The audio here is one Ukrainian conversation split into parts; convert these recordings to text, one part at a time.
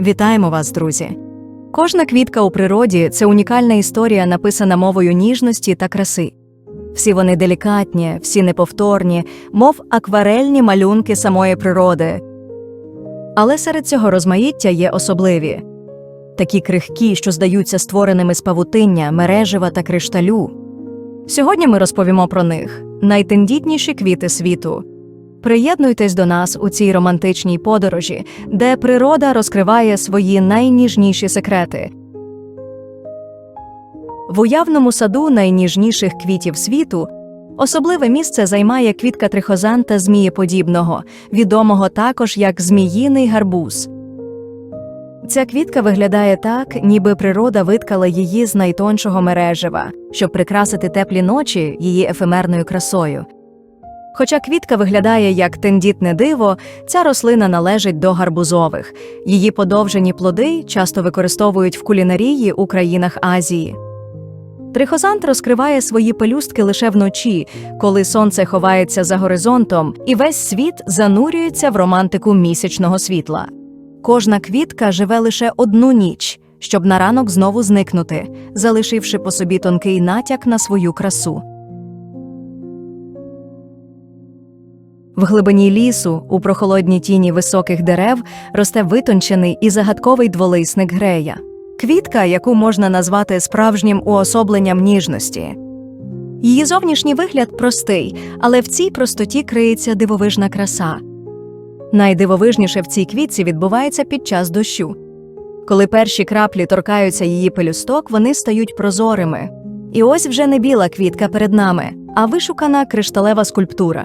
Вітаємо вас, друзі! Кожна квітка у природі це унікальна історія, написана мовою ніжності та краси. Всі вони делікатні, всі неповторні, мов акварельні малюнки самої природи. Але серед цього розмаїття є особливі такі крихкі, що здаються створеними з павутиння, мережева та кришталю. Сьогодні ми розповімо про них найтендітніші квіти світу. Приєднуйтесь до нас у цій романтичній подорожі, де природа розкриває свої найніжніші секрети. В уявному саду найніжніших квітів світу особливе місце займає квітка трихозанта змієподібного, відомого також як зміїний гарбуз. Ця квітка виглядає так, ніби природа виткала її з найтоншого мережева, щоб прикрасити теплі ночі її ефемерною красою. Хоча квітка виглядає як тендітне диво, ця рослина належить до гарбузових. Її подовжені плоди часто використовують в кулінарії у країнах Азії. Трихозант розкриває свої пелюстки лише вночі, коли сонце ховається за горизонтом, і весь світ занурюється в романтику місячного світла. Кожна квітка живе лише одну ніч, щоб на ранок знову зникнути, залишивши по собі тонкий натяк на свою красу. В глибині лісу, у прохолодній тіні високих дерев, росте витончений і загадковий дволисник грея. Квітка, яку можна назвати справжнім уособленням ніжності. Її зовнішній вигляд простий, але в цій простоті криється дивовижна краса. Найдивовижніше в цій квітці відбувається під час дощу. Коли перші краплі торкаються її пелюсток, вони стають прозорими. І ось вже не біла квітка перед нами, а вишукана кришталева скульптура.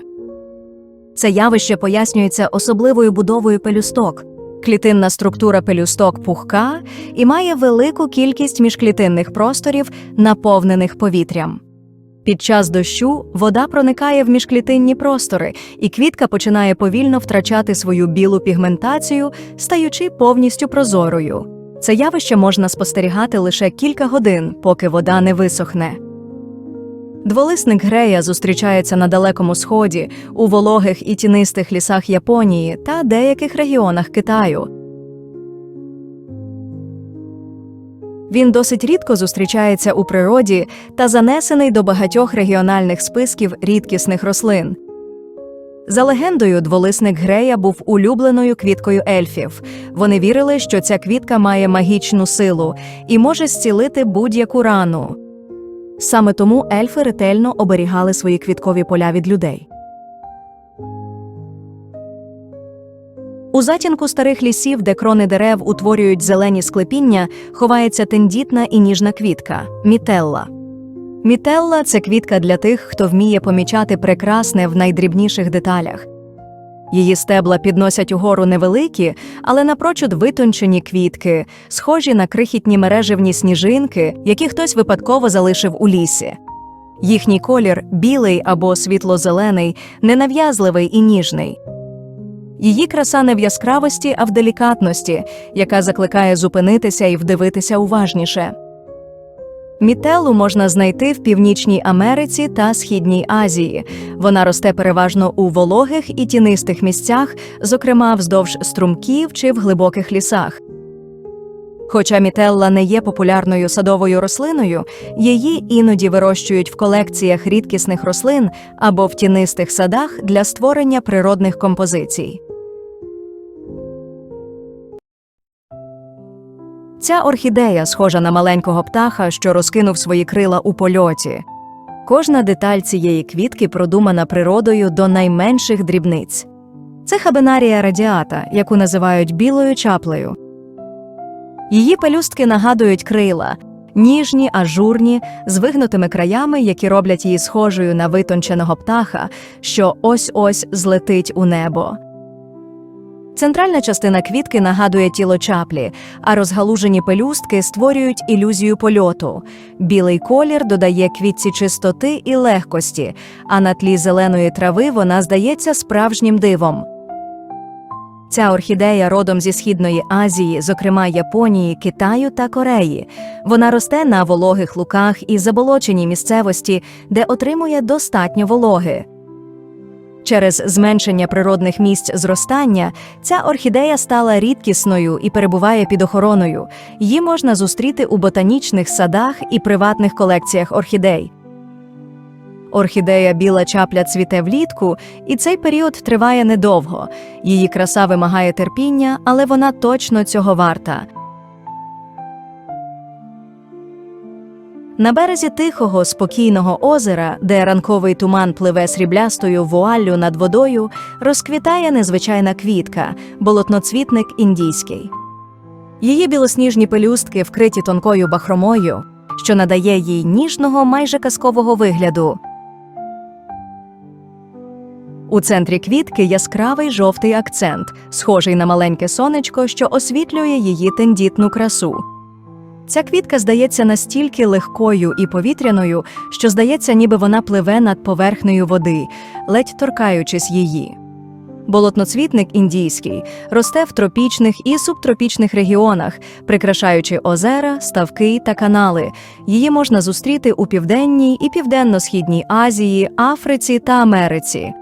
Це явище пояснюється особливою будовою пелюсток. Клітинна структура пелюсток пухка і має велику кількість міжклітинних просторів, наповнених повітрям. Під час дощу вода проникає в міжклітинні простори, і квітка починає повільно втрачати свою білу пігментацію, стаючи повністю прозорою. Це явище можна спостерігати лише кілька годин, поки вода не висохне. Дволисник грея зустрічається на Далекому Сході, у вологих і тінистих лісах Японії та деяких регіонах Китаю. Він досить рідко зустрічається у природі та занесений до багатьох регіональних списків рідкісних рослин. За легендою, дволисник грея був улюбленою квіткою ельфів. Вони вірили, що ця квітка має магічну силу і може зцілити будь-яку рану. Саме тому ельфи ретельно оберігали свої квіткові поля від людей. У затінку старих лісів, де крони дерев утворюють зелені склепіння, ховається тендітна і ніжна квітка мітелла. Мітелла це квітка для тих, хто вміє помічати прекрасне в найдрібніших деталях. Її стебла підносять угору невеликі, але напрочуд витончені квітки, схожі на крихітні мереживні сніжинки, які хтось випадково залишив у лісі. Їхній колір білий або світло-зелений, ненав'язливий і ніжний. Її краса не в яскравості, а в делікатності, яка закликає зупинитися і вдивитися уважніше. Мітелу можна знайти в Північній Америці та Східній Азії. Вона росте переважно у вологих і тінистих місцях, зокрема вздовж струмків чи в глибоких лісах. Хоча мітелла не є популярною садовою рослиною, її іноді вирощують в колекціях рідкісних рослин або в тінистих садах для створення природних композицій. Ця орхідея схожа на маленького птаха, що розкинув свої крила у польоті. Кожна деталь цієї квітки продумана природою до найменших дрібниць. Це хабенарія радіата, яку називають білою чаплею. Її пелюстки нагадують крила, ніжні, ажурні, з вигнутими краями, які роблять її схожою на витонченого птаха, що ось ось злетить у небо. Центральна частина квітки нагадує тіло чаплі, а розгалужені пелюстки створюють ілюзію польоту. Білий колір додає квітці чистоти і легкості, а на тлі зеленої трави вона здається справжнім дивом. Ця орхідея родом зі Східної Азії, зокрема Японії, Китаю та Кореї. Вона росте на вологих луках і заболоченій місцевості, де отримує достатньо вологи. Через зменшення природних місць зростання ця орхідея стала рідкісною і перебуває під охороною. Її можна зустріти у ботанічних садах і приватних колекціях орхідей. Орхідея біла чапля цвіте влітку, і цей період триває недовго. Її краса вимагає терпіння, але вона точно цього варта. На березі тихого, спокійного озера, де ранковий туман пливе сріблястою вуаллю над водою, розквітає незвичайна квітка болотноцвітник індійський. Її білосніжні пелюстки вкриті тонкою бахромою, що надає їй ніжного, майже казкового вигляду. У центрі квітки яскравий жовтий акцент, схожий на маленьке сонечко, що освітлює її тендітну красу. Ця квітка здається настільки легкою і повітряною, що здається, ніби вона пливе над поверхнею води, ледь торкаючись її. Болотноцвітник індійський росте в тропічних і субтропічних регіонах, прикрашаючи озера, ставки та канали. Її можна зустріти у південній і південно-східній Азії, Африці та Америці.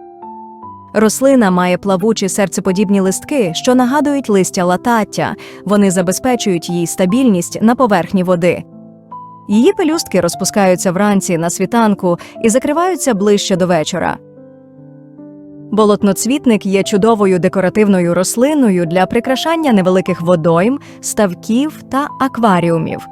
Рослина має плавучі серцеподібні листки, що нагадують листя латаття. Вони забезпечують їй стабільність на поверхні води. Її пелюстки розпускаються вранці на світанку і закриваються ближче до вечора. Болотноцвітник є чудовою декоративною рослиною для прикрашання невеликих водойм, ставків та акваріумів.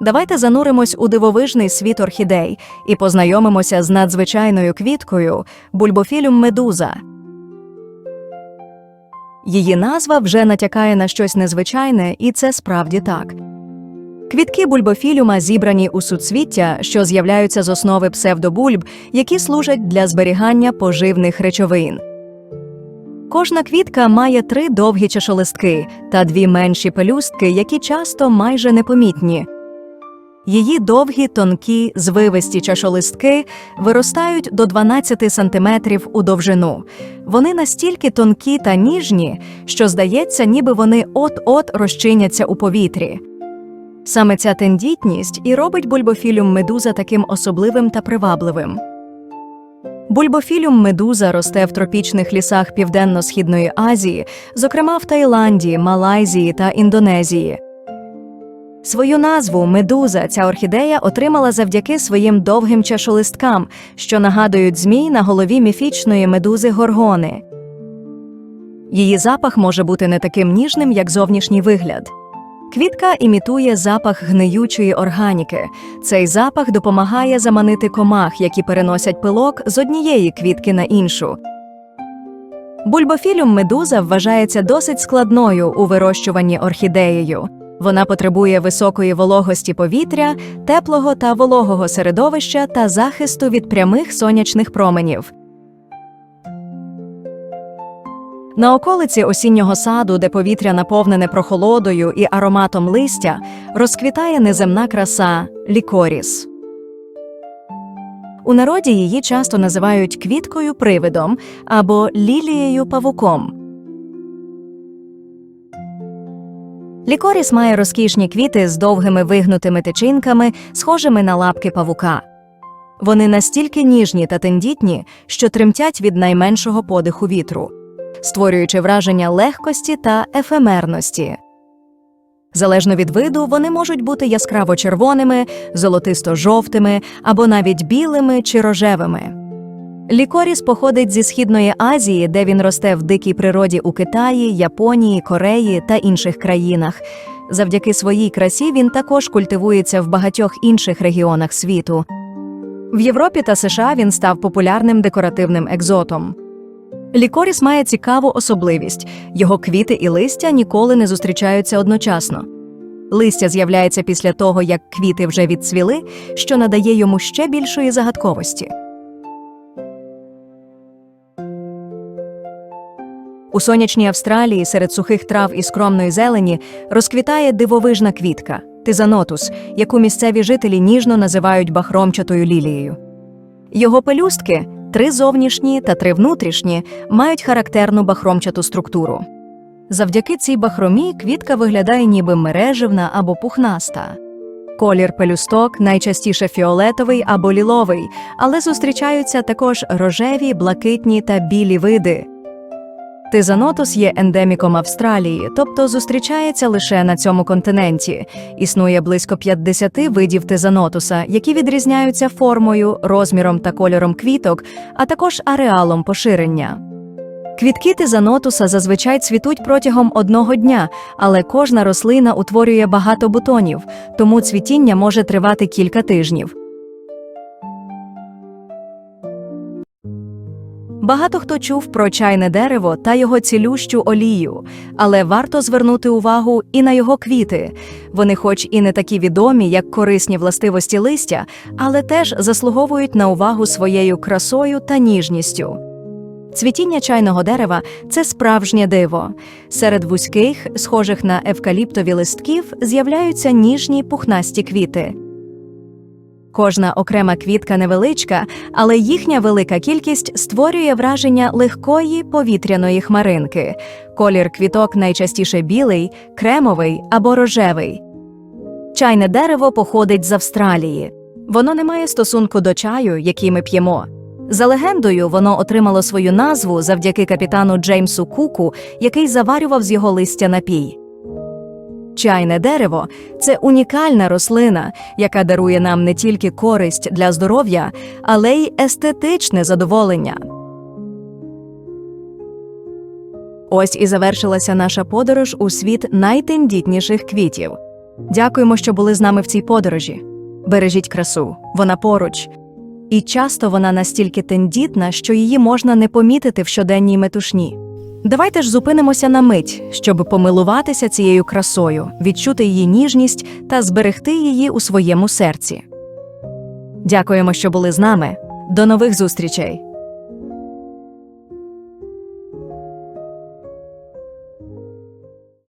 Давайте зануримось у дивовижний світ орхідей і познайомимося з надзвичайною квіткою бульбофілюм медуза. Її назва вже натякає на щось незвичайне, і це справді так. Квітки бульбофілюма зібрані у суцвіття, що з'являються з основи псевдобульб, які служать для зберігання поживних речовин. Кожна квітка має три довгі чашолистки та дві менші пелюстки, які часто майже непомітні. Її довгі, тонкі, звивисті чашолистки виростають до 12 сантиметрів у довжину. Вони настільки тонкі та ніжні, що здається, ніби вони от-от розчиняться у повітрі. Саме ця тендітність і робить бульбофілюм медуза таким особливим та привабливим. Бульбофілюм медуза росте в тропічних лісах Південно-Східної Азії, зокрема в Таїланді, Малайзії та Індонезії. Свою назву медуза ця орхідея отримала завдяки своїм довгим чашолисткам, що нагадують змій на голові міфічної медузи горгони. Її запах може бути не таким ніжним, як зовнішній вигляд. Квітка імітує запах гниючої органіки. Цей запах допомагає заманити комах, які переносять пилок з однієї квітки на іншу. Бульбофілюм медуза вважається досить складною у вирощуванні орхідеєю. Вона потребує високої вологості повітря, теплого та вологого середовища та захисту від прямих сонячних променів. На околиці осіннього саду, де повітря наповнене прохолодою і ароматом листя, розквітає неземна краса лікоріс. У народі її часто називають квіткою привидом або лілією павуком. Лікоріс має розкішні квіти з довгими вигнутими тичинками, схожими на лапки павука. Вони настільки ніжні та тендітні, що тремтять від найменшого подиху вітру, створюючи враження легкості та ефемерності. Залежно від виду, вони можуть бути яскраво червоними, золотисто-жовтими або навіть білими чи рожевими. Лікоріс походить зі Східної Азії, де він росте в дикій природі у Китаї, Японії, Кореї та інших країнах. Завдяки своїй красі він також культивується в багатьох інших регіонах світу. В Європі та США він став популярним декоративним екзотом. Лікоріс має цікаву особливість його квіти і листя ніколи не зустрічаються одночасно. Листя з'являється після того, як квіти вже відцвіли, що надає йому ще більшої загадковості. У сонячній Австралії серед сухих трав і скромної зелені розквітає дивовижна квітка тизанотус, яку місцеві жителі ніжно називають бахромчатою лілією. Його пелюстки три зовнішні та три внутрішні, мають характерну бахромчату структуру. Завдяки цій бахромі квітка виглядає ніби мереживна або пухнаста. Колір пелюсток найчастіше фіолетовий або ліловий, але зустрічаються також рожеві, блакитні та білі види. Тизанотус є ендеміком Австралії, тобто зустрічається лише на цьому континенті. Існує близько 50 видів тизанотуса, які відрізняються формою, розміром та кольором квіток, а також ареалом поширення. Квітки тизанотуса зазвичай цвітуть протягом одного дня, але кожна рослина утворює багато бутонів, тому цвітіння може тривати кілька тижнів. Багато хто чув про чайне дерево та його цілющу олію, але варто звернути увагу і на його квіти. Вони, хоч і не такі відомі, як корисні властивості листя, але теж заслуговують на увагу своєю красою та ніжністю. Цвітіння чайного дерева це справжнє диво. Серед вузьких, схожих на евкаліптові листків, з'являються ніжні пухнасті квіти. Кожна окрема квітка невеличка, але їхня велика кількість створює враження легкої повітряної хмаринки. Колір квіток найчастіше білий, кремовий або рожевий. Чайне дерево походить з Австралії. Воно не має стосунку до чаю, який ми п'ємо. За легендою, воно отримало свою назву завдяки капітану Джеймсу Куку, який заварював з його листя напій. Чайне дерево це унікальна рослина, яка дарує нам не тільки користь для здоров'я, але й естетичне задоволення. Ось і завершилася наша подорож у світ найтендітніших квітів. Дякуємо, що були з нами в цій подорожі. Бережіть красу, вона поруч. І часто вона настільки тендітна, що її можна не помітити в щоденній метушні. Давайте ж зупинимося на мить, щоб помилуватися цією красою, відчути її ніжність та зберегти її у своєму серці. Дякуємо, що були з нами. До нових зустрічей!